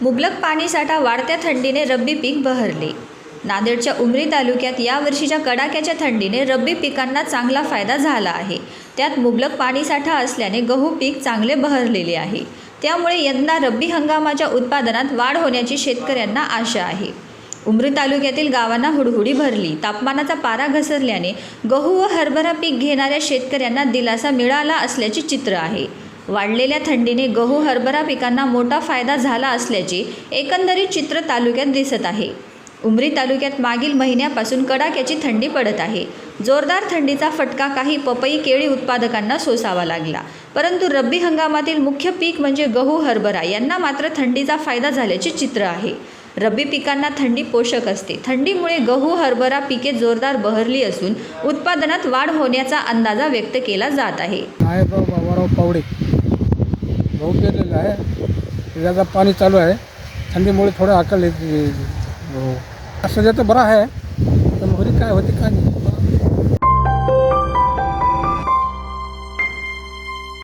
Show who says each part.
Speaker 1: मुबलक पाणीसाठा वाढत्या थंडीने रब्बी पीक बहरले. नांदेडच्या उमरी तालुक्यात यावर्षीच्या कडाक्याच्या थंडीने रब्बी पिकांना चांगला फायदा झाला आहे. त्यात मुबलक पाणीसाठा असल्याने गहू पीक चांगले बहरलेले आहे. त्यामुळे यंदा रब्बी हंगामाच्या उत्पादनात वाढ होण्याची शेतकऱ्यांना आशा आहे. उमरी तालुक्यातील गावांना हुडहुडी भरली. तापमानाचा पारा घसरल्याने गहू व हरभरा पीक घेणाऱ्या शेतकऱ्यांना दिलासा मिळाला असल्याचे चित्र आहे. वाढलेल्या थंडीने गहू हरभरा पिकांना मोठा फायदा झाला असल्याचे एकंदरीत चित्र तालुक्यात दिसत आहे. उमरी तालुक्यात मागील महिन्यापासून कडाक्याची थंडी पडत आहे. जोरदार थंडीचा फटका काही पपई केळी उत्पादकांना सोसावा लागला. परंतु रब्बी हंगामातील मुख्य पीक म्हणजे गहू हरभरा. यांना मात्र थंडीचा फायदा झाल्याचे चित्र आहे. रब्बी पिकांना थंडी पोषक असते. थंडीमुळे गहू हरभरा पिके जोरदार बहरली असून उत्पादनात वाढ होण्याचा अंदाजा व्यक्त केला जात आहे.
Speaker 2: पावडे. गहू पेरलेला आहे. पाणी चालू आहे. थंडीमुळे थोडं अकल येते हो. सध्या असं तर बरं आहे. पण घरी काय होते काय नाही.